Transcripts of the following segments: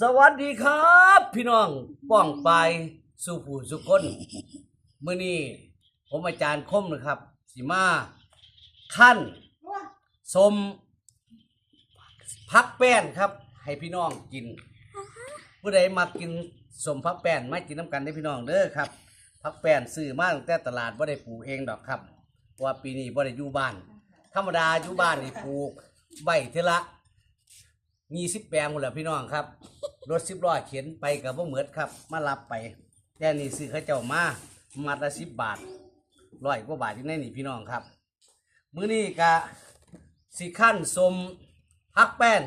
สวัสดีครับ พี่น้องป้องไปายสู่ผู้สุคนมื้อนี้ผมอาจารย์คมนะครับสิมาขั้นสมพักแป้นครับ ให้พี่น้องกิน ผู้ใดมากินสมพักแป้นไม่กินน้ำกันได้อพี่น้องเด้อครับพักแป้นซื้อมาตั้งแต่ตลาดบ่าได้ปลูกเองดอกครับเพราะว่าปีนี้บ่าได้อยู่บ้าน ธรรมดาอยู่บ้านนี่ปลูกใบเทอละ มีสิบแปลงหมดแล้วพี่น้องครับ รถสิบล้อเข็นไปกับพ่เหมือดครับ มารับไปแต่นี่ซื้อเขาเจ้ามามัดละสิบบาทร้อยกว่าบาทที่ในนี่พี่น้องครับ มื้อนี้กะสิขั้นสมพักแป้น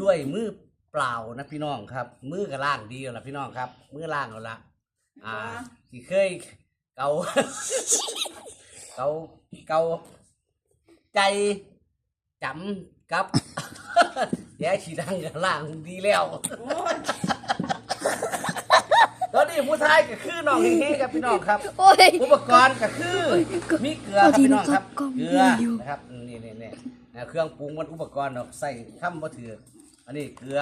ด้วยมือเปล่านะพี่น้องครับ มือก็ล่างดีแล้วล่ะพี่น้องครับ มือล่างแล้วละอ่าที่เคยเกา เกาเกาใจจำกับ แย่ฉีดังกับล่างดีแล้วตอนนี้ผู้ชายก็คือน้องเฮ้ๆครับพี่น้องครับ โอ้ยอุปกรณ์ก็คือมีเกลือครับพี่น้องครับกล้องเกดีลืออยู่นะครับนี่นี่นี่นะเครื่องปรุงมันอุปกรณ์เราใส่ข้ามบ่ถืออันนี้เกลือ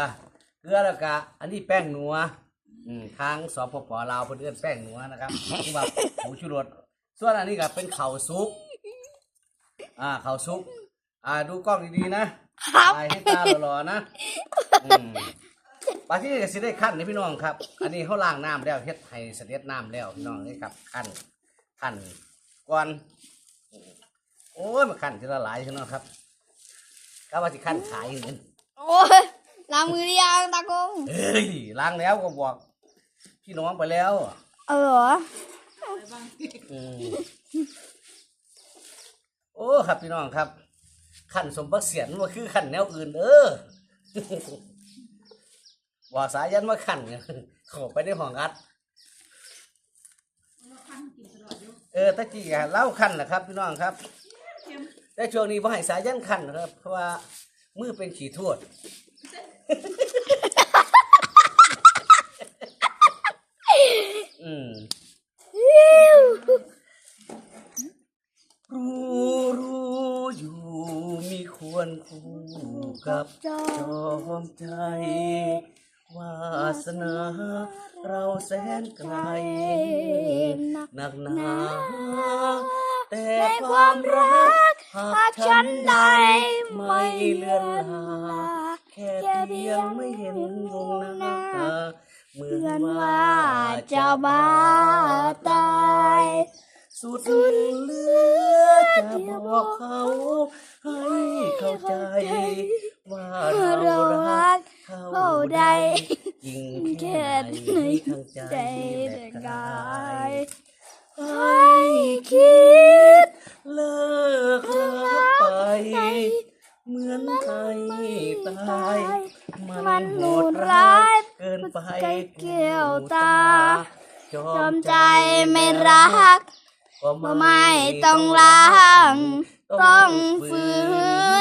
เกลือแล้วก็อันนี้แป้งนัวอืมทางสปปลาวเพิ่นเอิ้นแป้งนัวนะครับคือว่าผงชูรสส่วนอันนี้ก็เป็นข้าวซุปอ่าข้าวซุปอ่าดูกล้องดีๆนะ ถ่ายให้ตาหล่อๆนะอืมปลาที่นี่ก็สิได้ขั้นนี่พี่น้องครับ อันนี้เขาล้างน้ำแล้วเฮ็ดให้เสด็จน้ำแล้วพี่น้องนี่ครับขั้นขั้นก่อนโอ้ยมาขั้นทีละหลายพี่น้องครับก็ว่าสิขั้นขายเงินโอ้ยล้างมือหรือยังตากงเฮ้ยล้างแล้วก็บอกพี่น้องไปแล้วเออเหรออืมโอ้ครับพี่น้องครับ ขันสมบัติเสียนว่าคือขันแนวอื่นเออว่าสายันมาขันเนี่ยเข้าไปในห้องอัดเออตะกี้เล่าขันนะครับพี่น้องครับแต่ช่วงนี้บ่ให้สายันขันนะครับ เพราะว่ามือเป็นขี่ทวด อืมรู้รู้อยู่มี ควรคู่กับจอมใจ วาสนาเราแสนไกลหนักหนา แต่ความรักหากฉันใดไม่เลือนลาแค่เพียงไม่เห็นวงหน้าเหมืเพื่อนว่าจะจะบ้าบ้าตาย สุดเหลือจะบอกเขา ให้เข้าใจ ว่าเรารักเท่าใดจริงแค่ไหนทั้งใจและกายให้คิด เลิกรักไป เหมือนใครตาย มันโหดร้ายเกินไปแก้วตาจอมใจไม่รักกก็ก็ไม่ต้องล้าง ต้องฝื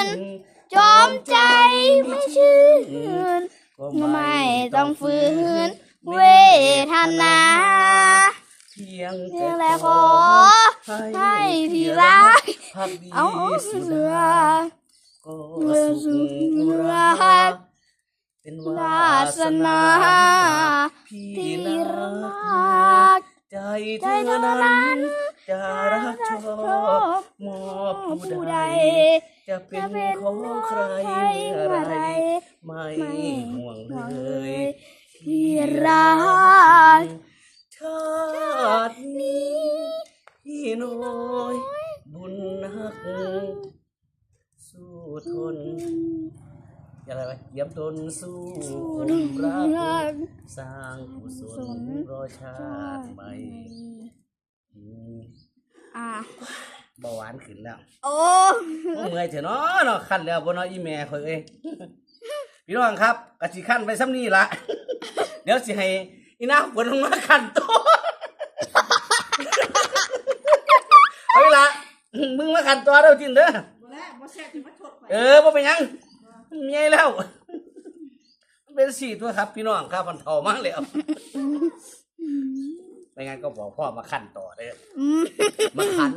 น จอมใจไม่ชื่นก็ไม่ต้องฝืน เวทนาเพียงเพียงแต่ขอให้พี่รักพักดีเอาสุเสืดอก็เมื่อสุสุขขรัรักกเป็นววาาสสนานาพี่ที่นัรักกใจเธอนั้น จะรักชอบมอบผู้ผู้ใดใด จะเป็จะนเป็นของใครใครเมื่อเมื่อไรไรไม่ไม่ห่วงห่วงเลเลยยที่รักชาตินี้พี่น้อยบุญนักสู้ทนอะไรไปเยี่ยมตนสู้ความรักสร้างกุศลรอชาติใหม่อืม อะเบาหวานขึ้นแล้ว โอ้โอ้เมื่อยเถอะเนาะเนาะขั้นแล้วบ่เนาะอีแม่ข่อยเอ้ยพี่น้องครับกะสิขั้นไปซ้ำนี่ละ เดี๋ยวสิให้อีน้าฝนลงมาขั้นตัวเอาอีละมึงมาขั้นตัวเด้อจินเด้อ บ่แล้วบ่แซ่บที่มาชดข่อยเออบ่เป็นหยังมีไงแล้ว เป็นสี่ตัวครับ พี่น้องครับมันเท่ามากแล้ว ไม่งั้นก็บอกพ่อมาขั้นต่อเด้ออืมมาขัน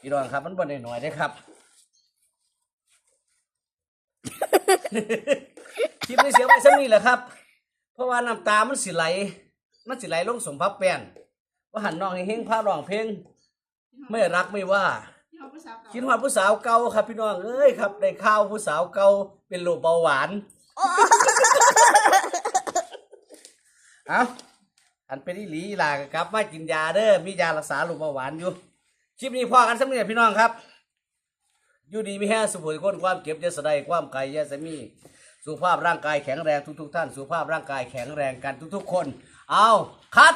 พี่น้องครับ มันบ่ได้น้อยเด้อครับคลิปนี้เสียไว้สักนี้แหละครับ เพราะว่าน้ำตามันสิไหล มันสิไหลลงสมพับแป้นว่าหันน้องให้เฮงพาร้องเพลงไม่รักไม่ว่าคิดฮอดผู้สาวเก่าครับ พี่น้องเอ้ยครับได้ข่าวผู้สาวเก่าเป็นโรคเบาหวาน เอา อันเป็นอีหลีอีหลาก็กลับมากินยาเด้อมียารักษาโรคเบาหวานอยู่คลิปนี้พอกันสักนิดพี่น้องครับ อยู่ดีมีแห้งสุขคนความเก็บยาสะใดความไกลยาสมีสุขภาพร่างกายแข็งแรงทุก ๆ ท่าน สุขภาพร่างกายแข็งแรงกันทุก ๆ คน เอาคัด